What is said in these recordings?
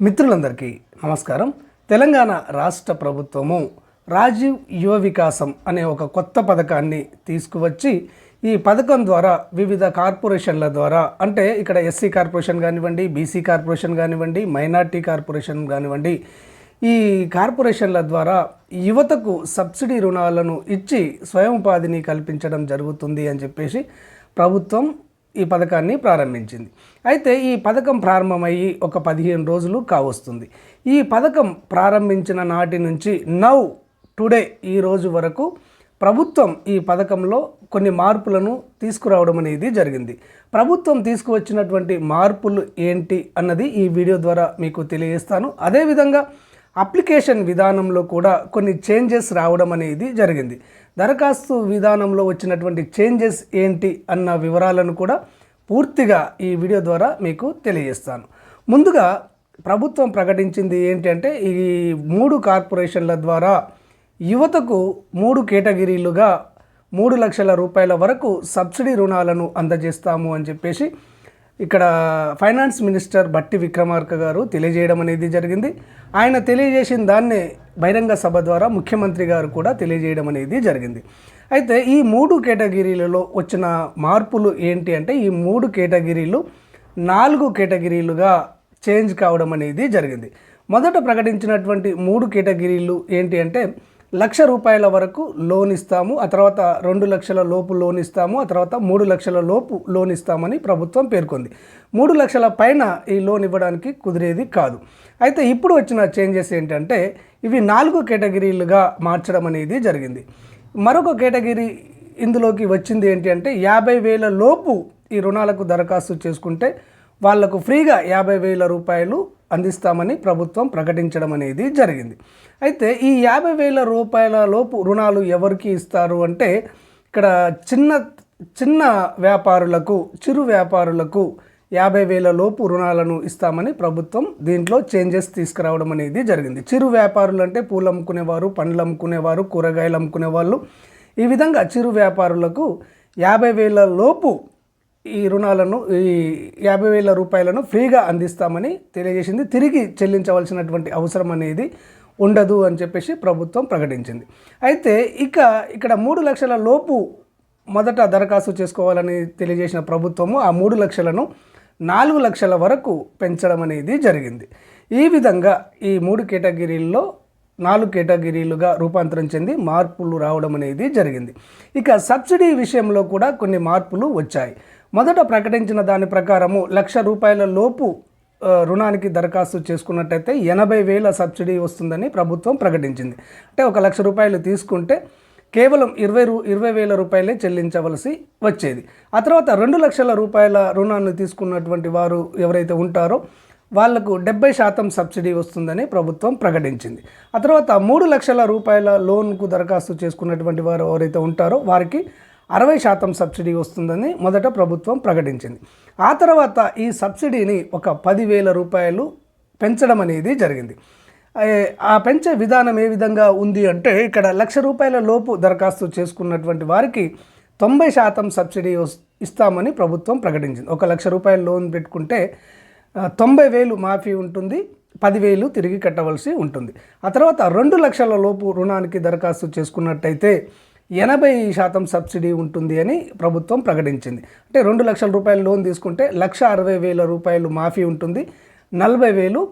మిత్రులందరికీ నమస్కారం. తెలంగాణ రాష్ట్ర ప్రభుత్వము రాజీవ్ యువ వికాసం అనే ఒక కొత్త పథకాన్ని తీసుకువచ్చి ఈ పథకం ద్వారా వివిధ కార్పొరేషన్ల ద్వారా అంటే ఇక్కడ ఎస్సీ కార్పొరేషన్ కానివ్వండి బీసీ కార్పొరేషన్ కానివ్వండి మైనార్టీ కార్పొరేషన్ కానివ్వండి ఈ కార్పొరేషన్ల ద్వారా యువతకు సబ్సిడీ రుణాలను ఇచ్చి స్వయం ఉపాధిని కల్పించడం జరుగుతుంది అని చెప్పేసి ప్రభుత్వం ఈ పథకాన్ని ప్రారంభించింది. అయితే ఈ పథకం ప్రారంభమయ్యి ఒక పదిహేను రోజులు కావస్తుంది. ఈ పథకం ప్రారంభించిన నాటి నుంచి నౌ టుడే ఈ రోజు వరకు ప్రభుత్వం ఈ పథకంలో కొన్ని మార్పులను తీసుకురావడం అనేది జరిగింది. ప్రభుత్వం తీసుకువచ్చినటువంటి మార్పులు ఏంటి అన్నది ఈ వీడియో ద్వారా మీకు తెలియజేస్తాను. అదేవిధంగా అప్లికేషన్ విధానంలో కూడా కొన్ని చేంజెస్ రావడం అనేది జరిగింది. దరఖాస్తు విధానంలో వచ్చినటువంటి చేంజెస్ ఏంటి అన్న వివరాలను కూడా పూర్తిగా ఈ వీడియో ద్వారా మీకు తెలియజేస్తాను. ముందుగా ప్రభుత్వం ప్రకటించింది ఏంటంటే ఈ మూడు కార్పొరేషన్ల ద్వారా యువతకు మూడు కేటగిరీలుగా మూడు లక్షల రూపాయల వరకు సబ్సిడీ రుణాలను అందజేస్తాము అని చెప్పేసి ఇక్కడ ఫైనాన్స్ మినిస్టర్ బట్టి విక్రమార్క గారు తెలియజేయడం అనేది జరిగింది. ఆయన తెలియజేసిన దాన్ని బహిరంగ సభ ద్వారా ముఖ్యమంత్రి గారు కూడా తెలియజేయడం అనేది జరిగింది. అయితే ఈ మూడు కేటగిరీలలో వచ్చిన మార్పులు ఏంటి అంటే ఈ మూడు కేటగిరీలు నాలుగు కేటగిరీలుగా చేంజ్ కావడం అనేది జరిగింది. మొదట ప్రకటించినటువంటి మూడు కేటగిరీలు ఏంటి అంటే లక్ష రూపాయల వరకు లోన్ ఇస్తాము. ఆ తర్వాత రెండు లక్షల లోపు లోన్ ఇస్తాము. ఆ తర్వాత మూడు లక్షల లోపు లోన్ ఇస్తామని ప్రభుత్వం పేర్కొంది. మూడు లక్షల పైన ఈ లోన్ ఇవ్వడానికి కుదిరేది కాదు. అయితే ఇప్పుడు వచ్చిన చేంజెస్ ఏంటంటే ఇవి నాలుగు కేటగిరీలుగా మార్చడం అనేది జరిగింది. మరొక కేటగిరీ ఇందులోకి వచ్చింది ఏంటి అంటే యాభై వేల లోపు ఈ రుణాలకు దరఖాస్తు చేసుకుంటే వాళ్ళకు ఫ్రీగా యాభై వేల రూపాయలు అందిస్తామని ప్రభుత్వం ప్రకటించడం అనేది జరిగింది. అయితే ఈ యాభై వేల రూపాయల లోపు రుణాలు ఎవరికి ఇస్తారు అంటే ఇక్కడ చిన్న చిన్న వ్యాపారులకు చిరు వ్యాపారులకు యాభై వేల లోపు రుణాలను ఇస్తామని ప్రభుత్వం దీంట్లో చేంజెస్ తీసుకురావడం అనేది జరిగింది. చిరు వ్యాపారులు అంటే పూలు అమ్ముకునేవారు పండ్లు అమ్ముకునేవారు కూరగాయలు అమ్ముకునే వాళ్ళు ఈ విధంగా చిరు వ్యాపారులకు యాభై వేల లోపు ఈ రుణాలను ఈ యాభై వేల రూపాయలను ఫ్రీగా అందిస్తామని తెలియజేసింది. తిరిగి చెల్లించవలసినటువంటి అవసరం అనేది ఉండదు అని చెప్పేసి ప్రభుత్వం ప్రకటించింది. అయితే ఇక ఇక్కడ మూడు లక్షల లోపు మొదట దరఖాస్తు చేసుకోవాలని తెలియజేసిన ప్రభుత్వము ఆ మూడు లక్షలను నాలుగు లక్షల వరకు పెంచడం అనేది జరిగింది. ఈ విధంగా ఈ మూడు కేటగిరీల్లో నాలుగు కేటగిరీలుగా రూపాంతరం చెంది మార్పులు రావడం అనేది జరిగింది. ఇక సబ్సిడీ విషయంలో కూడా కొన్ని మార్పులు వచ్చాయి. మొదట ప్రకటించిన దాని ప్రకారము లక్ష రూపాయల లోపు రుణానికి దరఖాస్తు చేసుకున్నట్టయితే ఎనభై వేల సబ్సిడీ వస్తుందని ప్రభుత్వం ప్రకటించింది. అంటే ఒక లక్ష రూపాయలు తీసుకుంటే కేవలం ఇరవై రూ ఇరవై వేల రూపాయలే చెల్లించవలసి వచ్చేది. ఆ తర్వాత రెండు లక్షల రూపాయల రుణాన్ని తీసుకున్నటువంటి వారు ఎవరైతే ఉంటారో వాళ్ళకు డెబ్బై శాతం సబ్సిడీ వస్తుందని ప్రభుత్వం ప్రకటించింది. ఆ తర్వాత మూడు లక్షల రూపాయల లోన్కు దరఖాస్తు చేసుకున్నటువంటి వారు ఎవరైతే ఉంటారో వారికి అరవై శాతం సబ్సిడీ వస్తుందని మొదట ప్రభుత్వం ప్రకటించింది. ఆ తర్వాత ఈ సబ్సిడీని ఒక పదివేల రూపాయలు పెంచడం అనేది జరిగింది. ఆ పెంచే విధానం ఏ విధంగా ఉంది అంటే ఇక్కడ లక్ష రూపాయల లోపు దరఖాస్తు చేసుకున్నటువంటి వారికి తొంభై శాతం సబ్సిడీ వస్- ఇస్తామని ప్రభుత్వం ప్రకటించింది. ఒక లక్ష రూపాయల లోన్ పెట్టుకుంటే తొంభై వేలు మాఫీ ఉంటుంది పదివేలు తిరిగి కట్టవలసి ఉంటుంది. ఆ తర్వాత రెండు లక్షల లోపు రుణానికి దరఖాస్తు చేసుకున్నట్టయితే ఎనభై శాతం సబ్సిడీ ఉంటుంది అని ప్రభుత్వం ప్రకటించింది. అంటే రెండు లక్షల రూపాయలు లోన్ తీసుకుంటే లక్ష అరవై వేల రూపాయలు మాఫీ ఉంటుంది. నలభై వేలు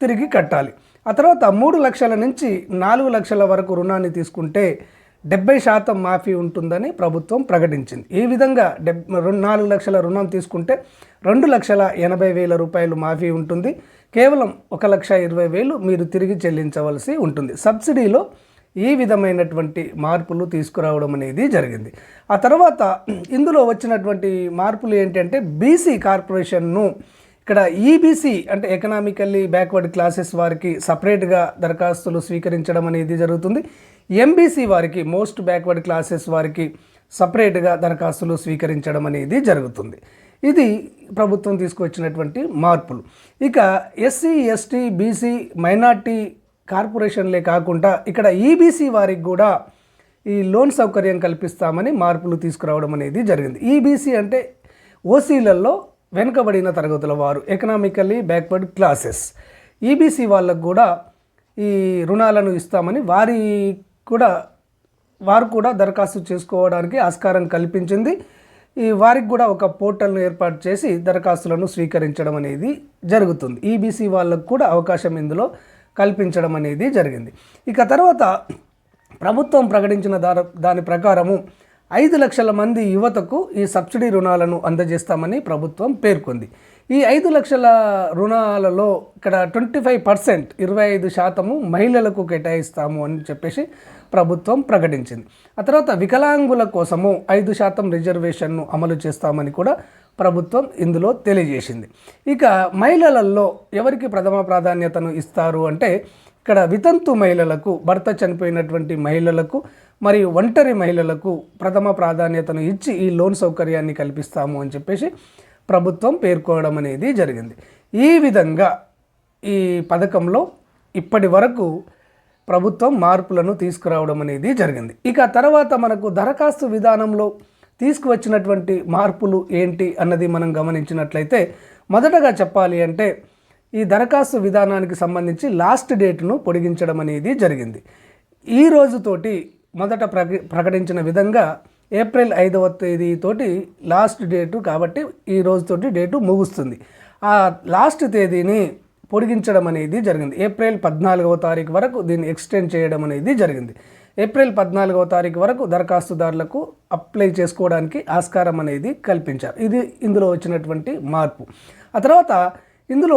తిరిగి కట్టాలి. ఆ తర్వాత మూడు లక్షల నుంచి నాలుగు లక్షల వరకు రుణాన్ని తీసుకుంటే డెబ్బై శాతం మాఫీ ఉంటుందని ప్రభుత్వం ప్రకటించింది. ఈ విధంగా డెబ్ రెండు నాలుగు లక్షల రుణం తీసుకుంటే రెండు లక్షల ఎనభై వేల రూపాయలు మాఫీ ఉంటుంది. కేవలం ఒక లక్ష ఇరవై వేలు మీరు తిరిగి చెల్లించవలసి ఉంటుంది. సబ్సిడీలో ఈ విధమైనటువంటి మార్పులు తీసుకురావడం అనేది జరిగింది. ఆ తర్వాత ఇందులో వచ్చినటువంటి మార్పులు ఏంటంటే బీసీ కార్పొరేషన్ను ఇక్కడ ఈబీసీ అంటే ఎకనామికల్లీ బ్యాక్వర్డ్ క్లాసెస్ వారికి సపరేట్గా దరఖాస్తులు స్వీకరించడం అనేది జరుగుతుంది. ఎంబీసీ వారికి మోస్ట్ బ్యాక్వర్డ్ క్లాసెస్ వారికి సపరేట్గా దరఖాస్తులు స్వీకరించడం అనేది జరుగుతుంది. ఇది ప్రభుత్వం తీసుకొచ్చినటువంటి మార్పులు. ఇక ఎస్సీ ఎస్టీ బీసీ మైనార్టీ కార్పొరేషన్లే కాకుండా ఇక్కడ ఈబీసీ వారికి కూడా ఈ లోన్ సౌకర్యం కల్పిస్తామని మార్పులు తీసుకురావడం అనేది జరిగింది. ఈబీసీ అంటే ఓసీలలో వెనుకబడిన తరగతుల వారు ఎకనామికల్లీ బ్యాక్వర్డ్ క్లాసెస్ ఈబీసీ వాళ్ళకు కూడా ఈ రుణాలను ఇస్తామని వారి కూడా వారు కూడా దరఖాస్తు చేసుకోవడానికి ఆస్కారం కల్పించింది. ఈ వారికి కూడా ఒక పోర్టల్ను ఏర్పాటు చేసి దరఖాస్తులను స్వీకరించడం అనేది జరుగుతుంది. ఈబీసీ వాళ్ళకు కూడా అవకాశం ఇందులో కల్పించడం అనేది జరిగింది. ఇక తర్వాత ప్రభుత్వం ప్రకటించిన దాని దాని ప్రకారము ఐదు లక్షల మంది యువతకు ఈ సబ్సిడీ రుణాలను అందజేస్తామని ప్రభుత్వం పేర్కొంది. ఈ ఐదు లక్షల రుణాలలో ఇక్కడ ట్వంటీ ఫైవ్ పర్సెంట్ ఇరవై ఐదు శాతము మహిళలకు కేటాయిస్తాము అని చెప్పేసి ప్రభుత్వం ప్రకటించింది. ఆ తర్వాత వికలాంగుల కోసము ఐదు శాతం రిజర్వేషన్ను అమలు చేస్తామని కూడా ప్రభుత్వం ఇందులో తెలియజేసింది. ఇక మహిళలలో ఎవరికి ప్రథమ ప్రాధాన్యతను ఇస్తారు అంటే ఇక్కడ వితంతు మహిళలకు భర్త చనిపోయినటువంటి మహిళలకు మరియు ఒంటరి మహిళలకు ప్రథమ ప్రాధాన్యతను ఇచ్చి ఈ లోన్ సౌకర్యాన్ని కల్పిస్తాము అని చెప్పేసి ప్రభుత్వం పేర్కోవడం అనేది జరిగింది. ఈ విధంగా ఈ పథకంలో ఇప్పటి వరకు ప్రభుత్వం మార్పులను తీసుకురావడం అనేది జరిగింది. ఇక తర్వాత మనకు దరఖాస్తు విధానంలో తీసుకువచ్చినటువంటి మార్పులు ఏంటి అన్నది మనం గమనించినట్లయితే మొదటగా చెప్పాలి అంటే ఈ దరఖాస్తు విధానానికి సంబంధించి లాస్ట్ డేట్ను పొడిగించడం అనేది జరిగింది. ఈ రోజుతోటి మొదట ప్రక ప్రకటించిన విధంగా ఏప్రిల్ ఐదవ తేదీతోటి లాస్ట్ డేటు కాబట్టి ఈ రోజుతోటి డేటు ముగుస్తుంది. ఆ లాస్ట్ తేదీని పొడిగించడం అనేది జరిగింది. ఏప్రిల్ పద్నాలుగవ తారీఖు వరకు దీన్ని ఎక్స్టెండ్ చేయడం అనేది జరిగింది. ఏప్రిల్ పద్నాలుగవ తారీఖు వరకు దరఖాస్తుదారులకు అప్లై చేసుకోవడానికి ఆస్కారం అనేది కల్పించారు. ఇది ఇందులో వచ్చినటువంటి మార్పు. ఆ తర్వాత ఇందులో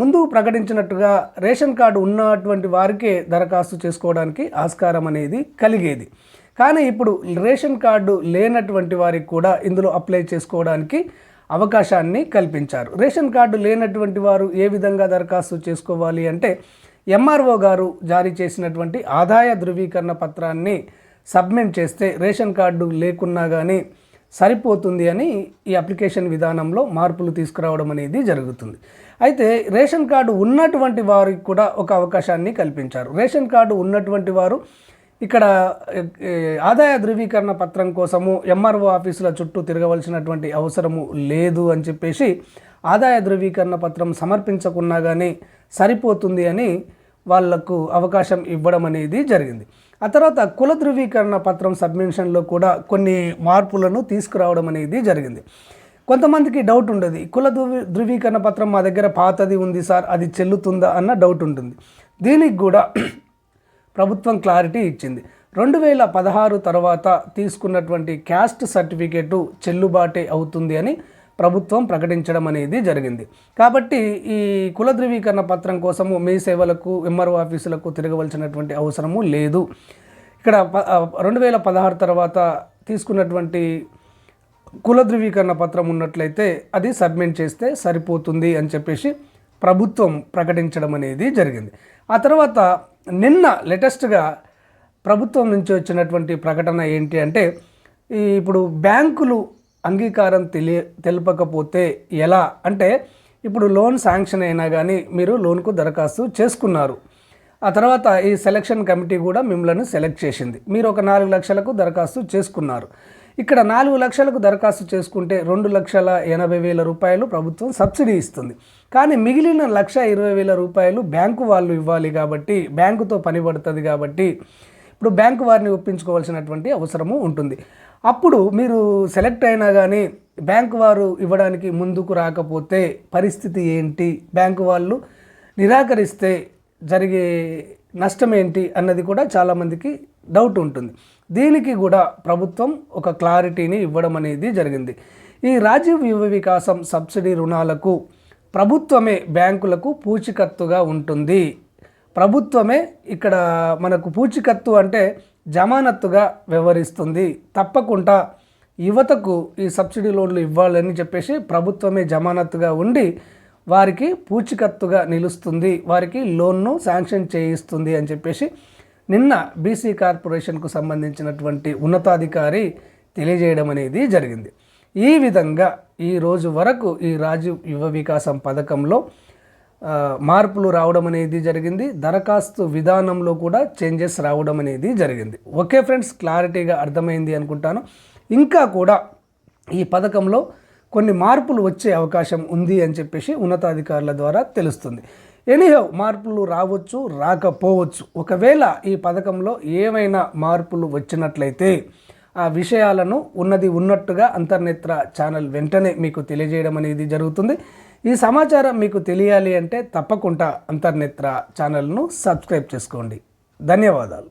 ముందు ప్రకటించినట్టుగా రేషన్ కార్డు ఉన్నటువంటి వారికే దరఖాస్తు చేసుకోవడానికి ఆస్కారం అనేది కలిగేది. కానీ ఇప్పుడు రేషన్ కార్డు లేనటువంటి వారికి కూడా ఇందులో అప్లై చేసుకోవడానికి అవకాశాన్ని కల్పించారు. రేషన్ కార్డు లేనటువంటి వారు ఏ విధంగా దరఖాస్తు చేసుకోవాలి అంటే ఎంఆర్ఓ గారు జారీ చేసినటువంటి ఆదాయ ధృవీకరణ పత్రాన్ని సబ్మిట్ చేస్తే రేషన్ కార్డు లేకున్నా కానీ సరిపోతుంది అని ఈ అప్లికేషన్ విధానంలో మార్పులు తీసుకురావడం అనేది జరుగుతుంది. అయితే రేషన్ కార్డు ఉన్నటువంటి వారికి కూడా ఒక అవకాశాన్ని కల్పించారు. రేషన్ కార్డు ఉన్నటువంటి వారు ఇక్కడ ఆదాయ ధృవీకరణ పత్రం కోసము ఎంఆర్ఓ ఆఫీసుల చుట్టూ తిరగవలసినటువంటి అవసరము లేదు అని చెప్పేసి ఆదాయ ధృవీకరణ పత్రం సమర్పించకున్నా కానీ సరిపోతుంది అని వాళ్ళకు అవకాశం ఇవ్వడం అనేది జరిగింది. ఆ తర్వాత కుల ధృవీకరణ పత్రం సబ్మిషన్లో కూడా కొన్ని మార్పులను తీసుకురావడం అనేది జరిగింది. కొంతమందికి డౌట్ ఉండదు. కుల ధృవీ ధృవీకరణ పత్రం మా దగ్గర పాతది ఉంది సార్ అది చెల్లుతుందా అన్న డౌట్ ఉంటుంది. దీనికి కూడా ప్రభుత్వం క్లారిటీ ఇచ్చింది. రెండు వేల పదహారు తర్వాత తీసుకున్నటువంటి క్యాస్ట్ సర్టిఫికేటు చెల్లుబాటే అవుతుంది అని ప్రభుత్వం ప్రకటించడం అనేది జరిగింది. కాబట్టి ఈ కుల ధృవీకరణ పత్రం కోసము మీ సేవలకు ఎంఆర్ఓ ఆఫీసులకు తిరగవలసినటువంటి అవసరము లేదు. ఇక్కడ ప- రెండు వేల పదహారు తర్వాత తీసుకున్నటువంటి కుల ధృవీకరణ పత్రం ఉన్నట్లయితే అది సబ్మిట్ చేస్తే సరిపోతుంది అని చెప్పేసి ప్రభుత్వం ప్రకటించడం అనేది జరిగింది. ఆ తర్వాత నిన్న లేటెస్ట్గా ప్రభుత్వం నుంచి వచ్చినటువంటి ప్రకటన ఏంటి అంటే ఇప్పుడు బ్యాంకులు అంగీకారం తెలియ తెలపకపోతే ఎలా? అంటే ఇప్పుడు లోన్ శాంక్షన్ అయినా కానీ మీరు లోన్కు దరఖాస్తు చేసుకున్నారు. ఆ తర్వాత ఈ సెలక్షన్ కమిటీ కూడా మిమ్మల్ని సెలెక్ట్ చేసింది. మీరు ఒక నాలుగు లక్షలకు దరఖాస్తు చేసుకున్నారు. ఇక్కడ నాలుగు లక్షలకు దరఖాస్తు చేసుకుంటే రెండు లక్షల ఎనభై వేల రూపాయలు ప్రభుత్వం సబ్సిడీ ఇస్తుంది. కానీ మిగిలిన లక్ష ఇరవై వేల రూపాయలు బ్యాంకు వాళ్ళు ఇవ్వాలి కాబట్టి బ్యాంకుతో పని పడుతుంది కాబట్టి ఇప్పుడు బ్యాంకు వారిని ఒప్పించుకోవాల్సినటువంటి అవసరము ఉంటుంది. అప్పుడు మీరు సెలెక్ట్ అయినా కానీ బ్యాంకు వారు ఇవ్వడానికి ముందుకు రాకపోతే పరిస్థితి ఏంటి? బ్యాంకు వాళ్ళు నిరాకరిస్తే జరిగే నష్టం ఏంటి? అన్నది కూడా చాలామందికి డౌట్ ఉంటుంది. దీనికి కూడా ప్రభుత్వం ఒక క్లారిటీని ఇవ్వడం అనేది జరిగింది. ఈ రాజీవ్ యువ వికాసం సబ్సిడీ రుణాలకు ప్రభుత్వమే బ్యాంకులకు పూచికత్తుగా ఉంటుంది. ప్రభుత్వమే ఇక్కడ మనకు పూచికత్తు అంటే జమానత్తుగా వ్యవహరిస్తుంది. తప్పకుండా యువతకు ఈ సబ్సిడీ లోన్లు ఇవ్వాలని చెప్పేసి ప్రభుత్వమే జమానత్తుగా ఉండి వారికి పూచికత్తుగా నిలుస్తుంది. వారికి లోన్ను శాంక్షన్ చేయిస్తుంది అని చెప్పేసి నిన్న బీసీ కార్పొరేషన్కు సంబంధించినటువంటి ఉన్నతాధికారి తెలియజేయడం అనేది జరిగింది. ఈ విధంగా ఈ రోజు వరకు ఈ రాజీవ్ యువ వికాసం పథకంలో మార్పులు రావడం అనేది జరిగింది. దరఖాస్తు విధానంలో కూడా చేంజెస్ రావడం అనేది జరిగింది. ఓకే ఫ్రెండ్స్ క్లారిటీగా అర్థమైంది అనుకుంటాను. ఇంకా కూడా ఈ పథకంలో కొన్ని మార్పులు వచ్చే అవకాశం ఉంది అని చెప్పేసి ఉన్నతాధికారుల ద్వారా తెలుస్తుంది. ఎనీహౌ మార్పులు రావచ్చు రాకపోవచ్చు. ఒకవేళ ఈ పథకంలో ఏమైనా మార్పులు వచ్చినట్లయితే ఆ విషయాలను ఉన్నది ఉన్నట్టుగా అంతర్నేత్ర ఛానల్ వెంటనే మీకు తెలియజేయడం అనేది జరుగుతుంది. ఈ సమాచారం మీకు తెలియాలి అంటే తప్పకుండా అంతర్నేత్ర ఛానల్ను సబ్స్క్రైబ్ చేసుకోండి. ధన్యవాదాలు.